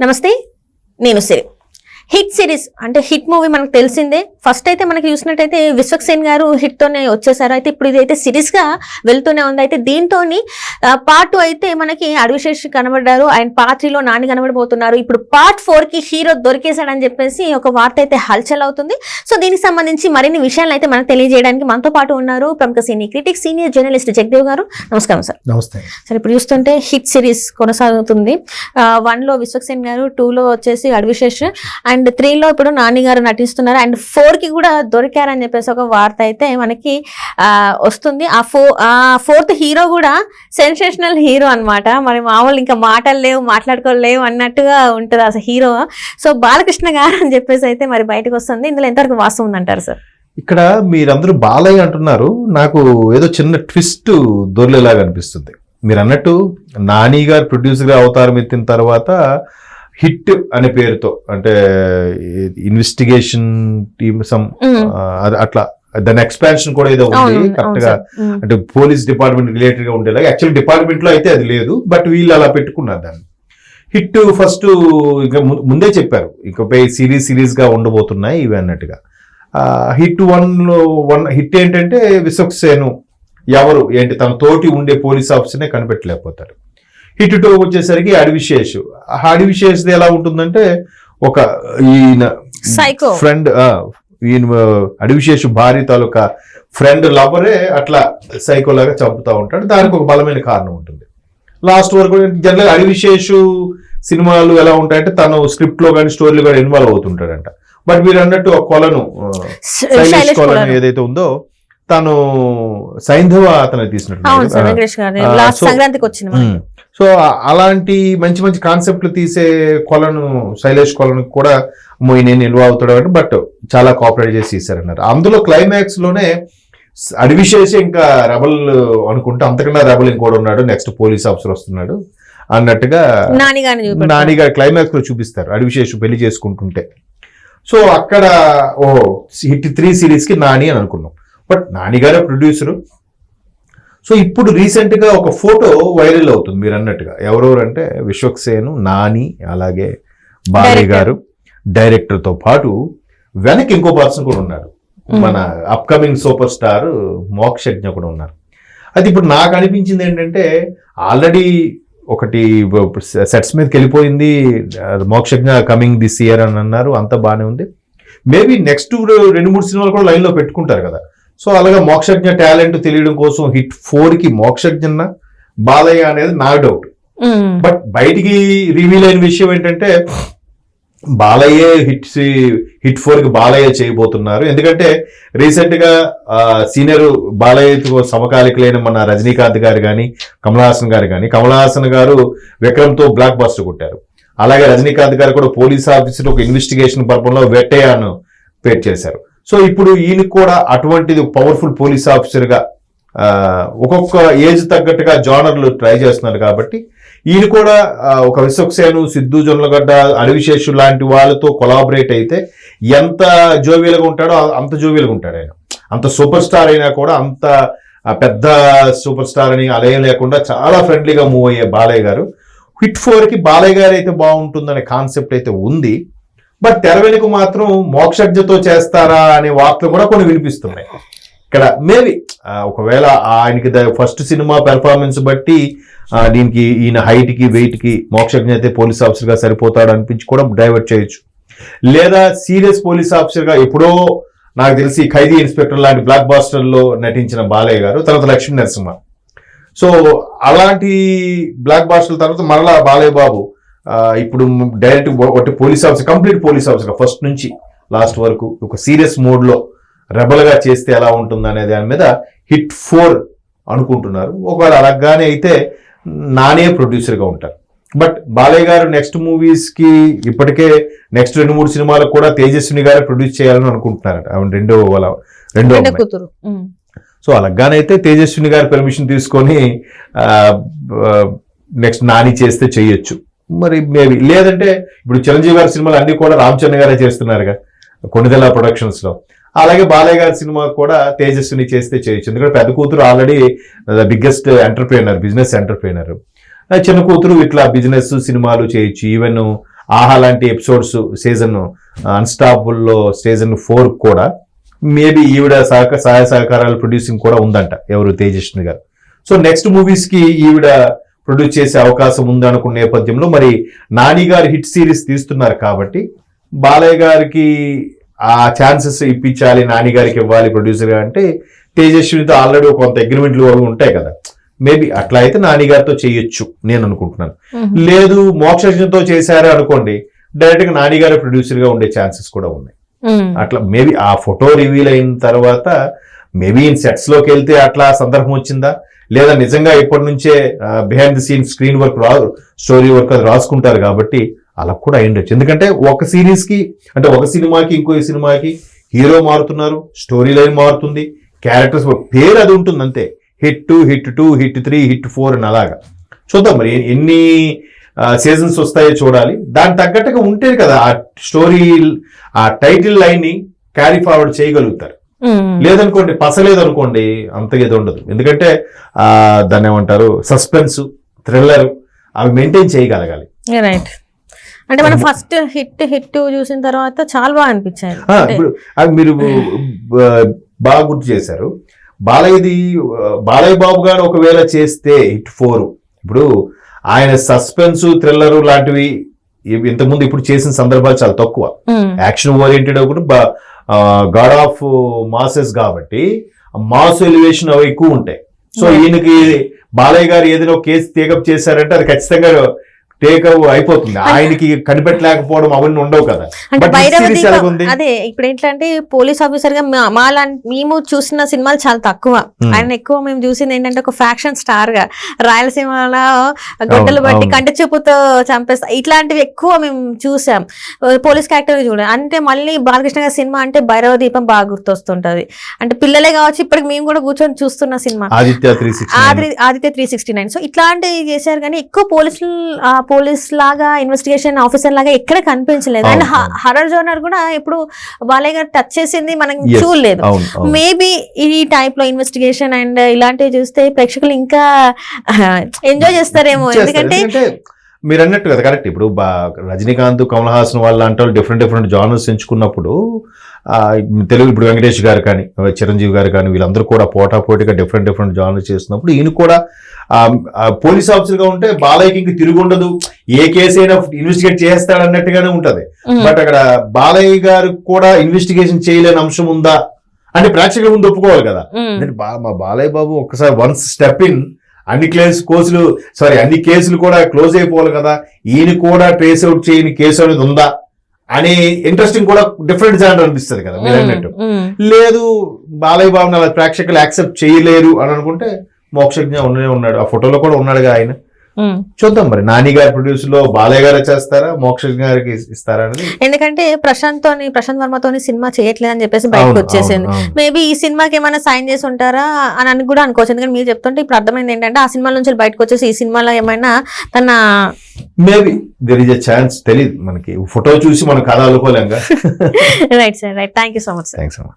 నమస్తే నేను Siri. Hit series అంటే హిట్ మూవీ మనకు తెలిసిందే. ఫస్ట్ అయితే మనకి చూసినట్టయితే విశ్వక్సేన్ గారు హిట్ తోనే వచ్చేసారు. అయితే ఇప్పుడు ఇది అయితే సిరీస్గా వెళ్తూనే ఉంది. అయితే దీంతో పార్ట్ టూ అయితే మనకి అడవిశేష్ కనబడ్డారు. ఆయన పార్ట్ త్రీలో నాని కనబడబోతున్నారు. ఇప్పుడు పార్ట్ ఫోర్కి హీరో దొరికేశాడని చెప్పేసి ఒక వార్త అయితే హల్చల్ అవుతుంది సో దీనికి సంబంధించి మరిన్ని విషయాలు అయితే మనకు తెలియజేయడానికి మనతో పాటు ఉన్నారు ప్రముఖ senior critic senior journalist Jagadev garu. నమస్కారం సార్. నమస్తే. సరే ఇప్పుడు చూస్తుంటే హిట్ సిరీస్ కొనసాగుతుంది. వన్లో విశ్వక్సేన్ గారు టూ లో వచ్చేసి అడవిశేష్ అండ్ అండ్ త్రీలో ఇప్పుడు నాని గారు నటిస్తున్నారు. అండ్ ఫోర్కి కూడా దొరికారని చెప్పేసి ఒక వార్త అయితే మనకి వస్తుంది. ఆ ఫో ఆ ఫోర్త్ హీరో కూడా సెన్సేషనల్ హీరో అన్నమాట. మరి మామూలు ఇంకా మాటలు లేవు మాట్లాడుకోలేవు అన్నట్టుగా ఉంటుంది అసలు హీరో సో బాలకృష్ణ గారు అని చెప్పేసి అయితే మరి బయటకు వస్తుంది. ఇందులో ఎంతవరకు వాస్తవం ఉందంటారు సార్ ఇక్కడ మీరందరూ బాలయ్య అంటున్నారు. నాకు ఏదో చిన్న ట్విస్ట్ దొర్లేలాగా అనిపిస్తుంది. మీరు అన్నట్టు నాని గారు ప్రొడ్యూసర్గా అవతారం ఎత్తిన తర్వాత హిట్ అనే పేరుతో అంటే ఇన్వెస్టిగేషన్ టీమ్ సమ్. అట్లా దాని ఎక్స్పాన్షన్ కూడా ఏదో ఉంది కరెక్ట్గా. అంటే పోలీస్ డిపార్ట్మెంట్ రిలేటెడ్గా ఉండేలాగా యాక్చువల్ డిపార్ట్మెంట్లో అయితే అది లేదు బట్ వీళ్ళు అలా పెట్టుకున్నారు దాన్ని హిట్ ఫస్ట్ ఇంకా ముందే చెప్పారు ఇకపై సిరీస్ సిరీస్గా ఉండబోతున్నాయి ఇవి అన్నట్టుగా హిట్ వన్లో వన్ హిట్ ఏంటంటే విశ్వక్సేను ఎవరు ఏంటి తన తోటి ఉండే పోలీస్ ఆఫీసర్నే కనిపెట్టలేకపోతారు హిట్ టూ వచ్చేసరికి అడివిశేష్ అడివిశేష్ ఎలా ఉంటుందంటే ఒక ఈయన. ఫ్రెండ్ ఈయన అడివిశేష్ భార్య తాలూకా ఫ్రెండ్ లవరే అట్లా సైకో లాగా చంపుతా ఉంటాడు దానికి ఒక బలమైన కారణం ఉంటుంది లాస్ట్ వరకు జనరల్ అడివిశేష్ సినిమాలు ఎలా ఉంటాయంటే తను స్క్రిప్ట్లో కానీ స్టోరీలో కానీ ఇన్వాల్వ్ అవుతుంటాడంట బట్ మీరు అన్నట్టు కొలను ఆ, శైలేష్ కొలను కొలను. ఏదైతే ఉందో తను సైంధవ అతను తీసినట్టు. సో అలాంటి మంచి మంచి కాన్సెప్ట్లు తీసే కొలను శైలేష్ కొలను కూడా నేను ఇన్వాల్వ్ అవుతాడు అంటే బట్ చాలా కోఆపరేట్ చేసి తీశారన్నారు అందులో క్లైమాక్స్లోనే అడివిశేషి ఇంకా రెబల్ అనుకుంటే అంతకన్నా రెబల్ ఇంకోటి ఉన్నాడు నెక్స్ట్ పోలీస్ ఆఫీసర్ వస్తున్నాడు అన్నట్టుగా నాని గారిని చూపెడతారు. నానిగా క్లైమాక్స్లో చూపిస్తారు అడివిశేషు పెళ్ళి చేసుకుంటుంటే. సో అక్కడ ఓ హిట్ త్రీ సిరీస్కి నాని అని అనుకున్నాం. బట్ నాని గారే ప్రొడ్యూసరు. సో ఇప్పుడు రీసెంట్గా ఒక ఫోటో వైరల్ అవుతుంది మీరు అన్నట్టుగా. ఎవరెవరు అంటే విశ్వక్సేను నాని అలాగే Director. గారు డైరెక్టర్తో పాటు వెనక్కి ఇంకో పర్సన్ కూడా ఉన్నారు. Hmm. మన అప్కమింగ్ సూపర్ స్టార్ మోక్షజ్ఞ కూడా ఉన్నారు. అది ఇప్పుడు నాకు అనిపించింది ఏంటంటే ఆల్రెడీ ఒకటి సెట్స్ మీదకి వెళ్ళిపోయింది మోక్షజ్ఞ కమింగ్ దిస్ ఇయర్ అని అన్నారు అంత బాగానే ఉంది. మేబీ నెక్స్ట్ రెండు మూడు సినిమాలు కూడా లైన్లో పెట్టుకుంటారు కదా. సో అలాగే మోక్షజ్ఞ టాలెంట్ తెలియడం కోసం హిట్ ఫోర్కి మోక్షజ్ఞ బాలయ్య అనేది నా డౌట్. బట్ బయటికి రివీల్ అయిన విషయం ఏంటంటే బాలయ్య హిట్ హిట్ ఫోర్కి బాలయ్య చేయబోతున్నారు. ఎందుకంటే రీసెంట్గా సీనియర్ బాలయ్యతో సమకాలికులైన మన రజనీకాంత్ గారు కానీ కమల్ హాసన్ గారు కానీ కమల్ హాసన్ గారు విక్రమ్తో బ్లాక్ బస్టర్ కొట్టారు. అలాగే రజనీకాంత్ గారు కూడా పోలీస్ ఆఫీసర్ ఒక ఇన్వెస్టిగేషన్ పర్పంలో వెట్టయాను పేరు చేశారు సో ఇప్పుడు ఈయన కూడా అటువంటిది పవర్ఫుల్ పోలీస్ ఆఫీసర్గా ఒక్కొక్క ఏజ్ తగ్గట్టుగా జానర్లు ట్రై చేస్తున్నారు కాబట్టి ఈయన కూడా ఒక విశ్వక్సేను సిద్ధు జొన్నలగడ్డ అడవిశేషు లాంటి వాళ్ళతో కొలాబరేట్ అయితే ఎంత జోవీలుగా ఉంటాడో అంత జోవీలుగా ఉంటాడు ఆయన. అంత సూపర్ స్టార్ అయినా కూడా అంత పెద్ద సూపర్ స్టార్ అని అలయం లేకుండా చాలా ఫ్రెండ్లీగా మూవ్ అయ్యే బాలయ్య గారు. హిట్ ఫోర్కి బాలయ్య గారు అయితే బాగుంటుందనే కాన్సెప్ట్ అయితే ఉంది. బట్ తెర వెనుక మాత్రం మోక్షజ్ఞతో చేస్తారా అనే వార్తలు కూడా కొన్ని వినిపిస్తున్నాయి. ఇక్కడ మేబీ ఒకవేళ ఆయనకి ఫస్ట్ సినిమా పెర్ఫార్మెన్స్ బట్టి దీనికి ఈయన హైట్కి వెయిట్కి మోక్షజ్ఞ అయితే పోలీస్ ఆఫీసర్గా సరిపోతాడు అనిపించి కూడా డైవర్ట్ చేయొచ్చు. లేదా సీరియస్ పోలీస్ ఆఫీసర్గా ఎప్పుడో నాకు తెలిసి ఖైదీ ఇన్స్పెక్టర్ లాంటి బ్లాక్ బాస్టర్లో నటించిన బాలయ్య గారు తర్వాత లక్ష్మీ నరసింహ. సో అలాంటి బ్లాక్ బాస్టర్ తర్వాత మరలా బాలయ్య బాబు ఇప్పుడు డైరెక్ట్ ఒకటి police officer complete police officer first నుంచి లాస్ట్ వరకు ఒక సీరియస్ మోడ్లో రెబల్గా చేస్తే ఎలా ఉంటుంది అనే దాని మీద హిట్ ఫోర్ అనుకుంటున్నారు. ఒకవేళ అలాగానే అయితే నానే ప్రొడ్యూసర్గా ఉంటారు బట్ బాలయ్య గారు నెక్స్ట్ మూవీస్కి ఇప్పటికే నెక్స్ట్ రెండు మూడు సినిమాలకు కూడా తేజస్విని గారే ప్రొడ్యూస్ చేయాలని అనుకుంటున్నారట. ఆవిడ రెండో వాళ్ళ రెండో. కూతురు. సో అలాగానైతే తేజస్విని గారి పర్మిషన్ తీసుకొని నెక్స్ట్ నాని చేస్తే చెయ్యొచ్చు మరి మేబీ లేదంటే ఇప్పుడు చిరంజీవి గారి సినిమాలు అన్ని కూడా రామచంద్ర గారే చేస్తున్నారుగా కొనిదెల ప్రొడక్షన్స్లో. అలాగే బాలయ్య గారి సినిమా కూడా తేజస్విని చేస్తే చేయొచ్చు. ఎందుకంటే పెద్ద కూతురు already biggest entrepreneur business entrepreneur చిన్న కూతురు ఇట్లా బిజినెస్ సినిమాలు చేయొచ్చు. ఈవెన్ ఆహా లాంటి ఎపిసోడ్స్ సీజన్ అన్స్టాపుల్లో సీజన్ ఫోర్ కూడా మేబీ ఈవిడ సహక సహాయ సహకారాలు ప్రొడ్యూసింగ్ కూడా ఉందంట ఎవరు తేజస్విని గారు. సో నెక్స్ట్ మూవీస్కి ఈవిడ ప్రొడ్యూస్ చేసే అవకాశం ఉంది అనుకున్న నేపథ్యంలో మరి నాని గారు హిట్ సిరీస్ తీస్తున్నారు కాబట్టి బాలయ్య గారికి ఆ ఛాన్సెస్ ఇప్పించాలి నాని గారికి ఇవ్వాలి ప్రొడ్యూసర్ అంటే తేజస్వినితో ఆల్రెడీ కొంత అగ్రిమెంట్లు అవి ఉంటాయి కదా. మేబీ అట్లా అయితే నాని గారితో చేయొచ్చు నేను అనుకుంటున్నాను. లేదు మోక్షజ్ఞతో చేశారు అనుకోండి డైరెక్ట్గా నాని గారి ప్రొడ్యూసర్గా ఉండే ఛాన్సెస్ కూడా ఉన్నాయి. అట్లా మేబీ ఆ ఫోటో రివీల్ అయిన తర్వాత మేబీ ఇన్ సెట్స్లోకి వెళ్తే అట్లా సందర్భం వచ్చిందా? లేదా నిజంగా ఇప్పటి నుంచే behind the scene screen work raw story work అది రాసుకుంటారు కాబట్టి అలా కూడా అయ్యుండొచ్చు ఎందుకంటే ఒక సిరీస్కి అంటే ఒక సినిమాకి ఇంకో సినిమాకి హీరో మారుతున్నారు స్టోరీ లైన్ మారుతుంది క్యారెక్టర్స్ పేరు అది ఉంటుంది అంతే. Hit two hit two hit three hit four అని అలాగా. చూద్దాం మరి ఎన్ని సీజన్స్ వస్తాయో చూడాలి. దాని తగ్గట్టుగా ఉంటే కదా ఆ స్టోరీ ఆ టైటిల్ లైన్ని క్యారీ ఫార్వర్డ్ చేయగలుగుతారు. లేదనుకోండి పసలేదు అనుకోండి అంతగా ఇది ఉండదు. ఎందుకంటే ఆ దాన్ని ఏమంటారు సస్పెన్స్ థ్రిల్లర్ అవి మెయింటైన్ చేయగలగాలి. రైట్ అంటే మనం ఫస్ట్ హిట్ హిట్ చూసిన తర్వాత చాలా బాగా అనిపించాయి. ఇప్పుడు అది మీరు బాగా గుర్తు చేశారు. బాలయ్యది బాలయ్య బాబు గారు ఒకవేళ చేస్తే హిట్ ఫోర్. ఇప్పుడు ఆయన సస్పెన్స్ థ్రిల్లర్ లాంటివి ఇంతకుముందు ఇప్పుడు చేసిన సందర్భాలు చాలా తక్కువ. యాక్షన్ ఓరియంటెడ్ కూడా గాడ్ ఆఫ్ మాసెస్ కాబట్టి మాస్ ఎలివేషన్ అవి ఎక్కువ ఉంటాయి సో Hmm. ఈయనకి బాలయ్య గారు ఏదైనా కేసు టేకప్ చేశారంటే అది ఖచ్చితంగా టేక్ అయిపోతుంది. ఆయనకి కనిపెట్టలేకపోవడం అవన్నీ ఉండవు కదా. అంటే? అదే ఇప్పుడు ఏంటంటే పోలీస్ ఆఫీసర్గా మా- మేము చూసిన సినిమాలు చాలా తక్కువ. ఆయన ఎక్కువ మేము చూసింది ఏంటంటే ఒక ఫ్యాక్షన్ స్టార్గా. రాయలసీమలో గొడ్డలు బట్టి. కంటి చూపుతో చంపేస్తా ఇట్లాంటివి ఎక్కువ మేము చూసాం. పోలీస్ క్యారెక్టర్ చూడ అంటే మళ్ళీ బాలకృష్ణ గారి సినిమా అంటే భైరవ దీపం బాగా గుర్తొస్తుంటది. అంటే పిల్లలే కావచ్చు ఇప్పటికి మేము కూడా కూర్చొని చూస్తున్న cinema. Aditya three sixty nine so ఇట్లాంటివి చేశారు కానీ ఎక్కువ పోలీసులు పోలీస్ లాగా ఇన్వెస్టిగేషన్ ఆఫీసర్ లాగా ఎక్కడ కనిపించలేదు అండ్. హర్రర్ జోనర్ కూడా ఇప్పుడు బాలయ్య గారు టచ్ చేసింది మనం Yes. చూడలేదు. మేబీ ఈ టైప్లో ఇన్వెస్టిగేషన్ అండ్ ఇలాంటివి చూస్తే ప్రేక్షకులు ఇంకా ఎంజాయ్ చేస్తారేమో చేస్తారు. ఎందుకంటే ఎందుకంటే మీరు అన్నట్టు కదా కరెక్ట్ ఇప్పుడు బా- రజనీకాంత్ కమల్ హాసన్ వాళ్ళు అంటే డిఫరెంట్ డిఫరెంట్ జానర్స్ ఎంచుకున్నప్పుడు తెలుగు ఇప్పుడు వెంకటేష్ గారు కానీ చిరంజీవి గారు కానీ వీళ్ళందరూ కూడా పోటా పోటీగా డిఫరెంట్ డిఫరెంట్ జానర్స్ చేస్తున్నప్పుడు ఈయన కూడా పోలీస్ ఆఫీసర్గా ఉంటే బాలయ్యకి ఇంక తిరుగుండదు ఏ కేసు అయినా ఇన్వెస్టిగేట్ చేస్తాడు అన్నట్టుగానే ఉంటది. బట్ అక్కడ బాలయ్య గారు కూడా ఇన్వెస్టిగేషన్ చేయలేని అంశం ఉందా? అంటే ప్రేక్షకుల ముందు ఒప్పుకోవాలి కదా. మా బాలయ్య బాబు ఒక్కసారి వన్స్ స్టెప్ ఇన్ అన్ని కేసు కోసులు సారీ అన్ని కేసులు కూడా క్లోజ్ అయిపోవాలి కదా. ఈయన కూడా ట్రేస్ అవుట్ చేయని కేసు అనేది ఉందా? అని ఇంట్రెస్టింగ్ కూడా డిఫరెంట్ జానర్ అనిపిస్తుంది కదా మీరు అన్నట్టు. లేదు బాలయ్య బాబుని అలా ప్రేక్షకులు యాక్సెప్ట్ చేయలేరు అని అనుకుంటే మోక్షజ్ఞ ఉండనే ఉన్నాడు. ఆ ఫోటోలో కూడా ఉన్నాడుగా ఆయన. చూద్దాం మరి. నాని గారి ప్రొడ్యూస్లో బాలయ్య గారు చేస్తారా? మోక్షజ్ఞ గారికి ఇస్తారా ఎందుకంటే ప్రశాంత్ తోని ప్రశాంత్ వర్మతోని సినిమా చేయట్లేదు అని చెప్పేసి బయటకు వచ్చేసింది. మేబీ ఈ సినిమాకి ఏమైనా సైన్ చేసి ఉంటారా అని అని కూడా అనుకోవచ్చు. ఎందుకంటే మీరు చెప్తుంటే ఇప్పుడు అర్థమైంది ఏంటంటే ఆ సినిమా నుంచి బయటకు వచ్చేసి ఈ సినిమాలో ఏమైనా తన maybe there is a chance తెలియదు మనకి. ఫోటో చూసి మనం కథ అనుకోలేంగా right sir right thank you so much thanks